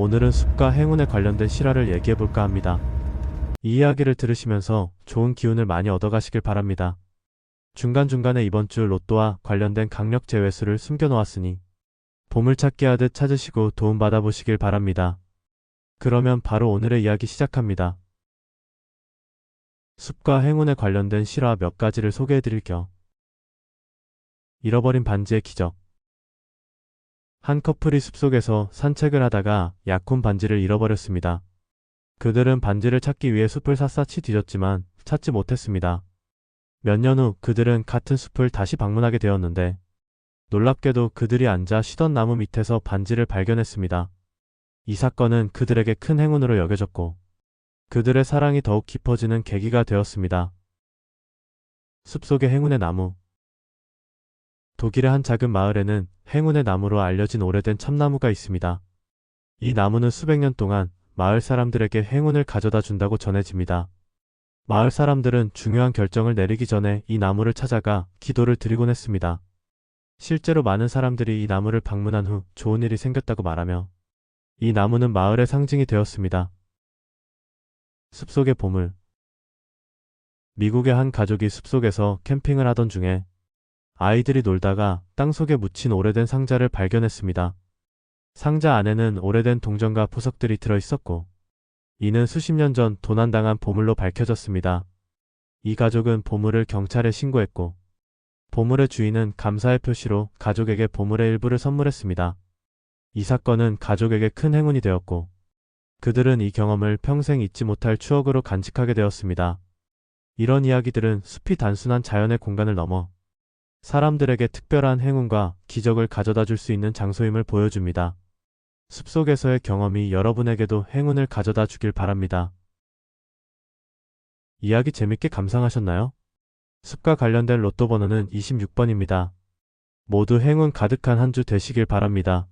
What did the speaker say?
오늘은 숲과 행운에 관련된 실화를 얘기해 볼까 합니다. 이 이야기를 들으시면서 좋은 기운을 많이 얻어가시길 바랍니다. 중간중간에 이번 주 로또와 관련된 강력 제외수를 숨겨놓았으니 보물찾기 하듯 찾으시고 도움받아 보시길 바랍니다. 그러면 바로 오늘의 이야기 시작합니다. 숲과 행운에 관련된 실화 몇 가지를 소개해 드릴 겸 잃어버린 반지의 기적 한 커플이 숲속에서 산책을 하다가 약혼 반지를 잃어버렸습니다. 그들은 반지를 찾기 위해 숲을 샅샅이 뒤졌지만 찾지 못했습니다. 몇 년 후 그들은 같은 숲을 다시 방문하게 되었는데 놀랍게도 그들이 앉아 쉬던 나무 밑에서 반지를 발견했습니다. 이 사건은 그들에게 큰 행운으로 여겨졌고 그들의 사랑이 더욱 깊어지는 계기가 되었습니다. 숲속의 행운의 나무 독일의 한 작은 마을에는 행운의 나무로 알려진 오래된 참나무가 있습니다. 이 나무는 수백 년 동안 마을 사람들에게 행운을 가져다 준다고 전해집니다. 마을 사람들은 중요한 결정을 내리기 전에 이 나무를 찾아가 기도를 드리곤 했습니다. 실제로 많은 사람들이 이 나무를 방문한 후 좋은 일이 생겼다고 말하며 이 나무는 마을의 상징이 되었습니다. 숲속의 보물 미국의 한 가족이 숲속에서 캠핑을 하던 중에 아이들이 놀다가 땅속에 묻힌 오래된 상자를 발견했습니다. 상자 안에는 오래된 동전과 보석들이 들어 있었고, 이는 수십 년 전 도난당한 보물로 밝혀졌습니다. 이 가족은 보물을 경찰에 신고했고, 보물의 주인은 감사의 표시로 가족에게 보물의 일부를 선물했습니다. 이 사건은 가족에게 큰 행운이 되었고, 그들은 이 경험을 평생 잊지 못할 추억으로 간직하게 되었습니다. 이런 이야기들은 숲이 단순한 자연의 공간을 넘어 사람들에게 특별한 행운과 기적을 가져다 줄 수 있는 장소임을 보여줍니다. 숲속에서의 경험이 여러분에게도 행운을 가져다 주길 바랍니다. 이야기 재밌게 감상하셨나요? 숲과 관련된 로또 번호는 26번입니다. 모두 행운 가득한 한 주 되시길 바랍니다.